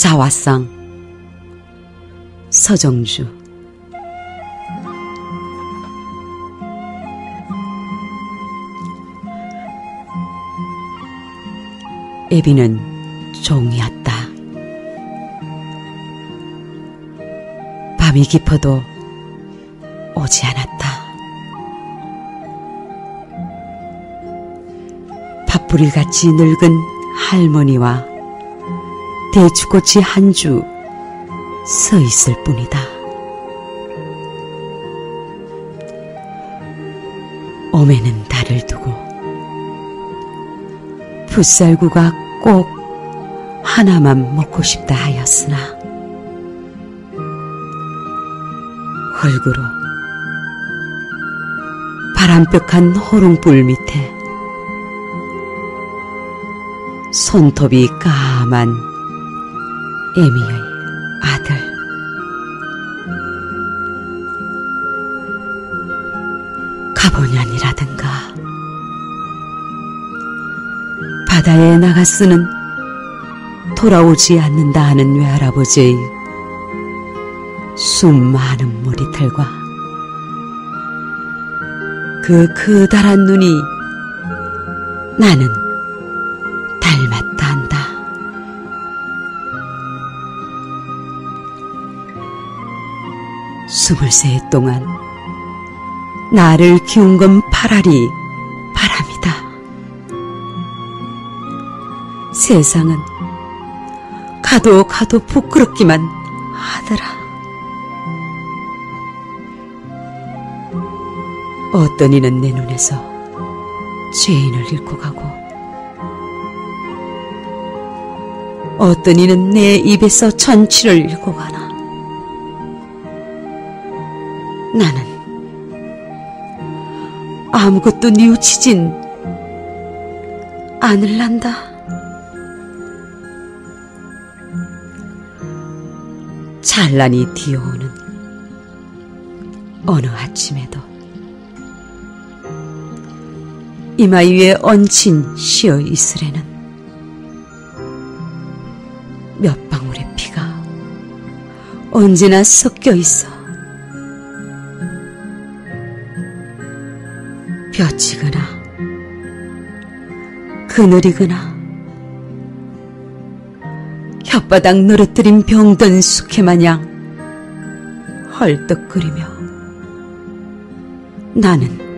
자화상 서정주 애비는 종이었다. 밤이 깊어도 오지 않았다. 밥풀이 같이 늙은 할머니와 대추꽃이 한 주 서 있을 뿐이다. 오매는 달을 두고 풋살구가 꼭 하나만 먹고 싶다 하였으나 흙으로 바람벽한 호롱불 밑에 손톱이 까만 에미의 아들. 가보년이라든가. 바다에 나갔으는 돌아오지 않는다 하는 외할아버지의 수많은 머리털과 그 커다란 눈이 나는 스물세 동안 나를 키운 건 파라리 바람이다. 세상은 가도 가도 부끄럽기만 하더라. 어떤 이는 내 눈에서 죄인을 잃고 가고 어떤 이는 내 입에서 천취를 잃고 가나 나는 아무것도 뉘우치진 않을란다. 찬란히 디어오는 어느 아침에도 이마 위에 얹힌 쉬어 있으래는 몇 방울의 피가 언제나 섞여 있어 벼치거나 그늘이거나 혓바닥 노릇들인 병든 숙회 마냥 헐떡거리며 나는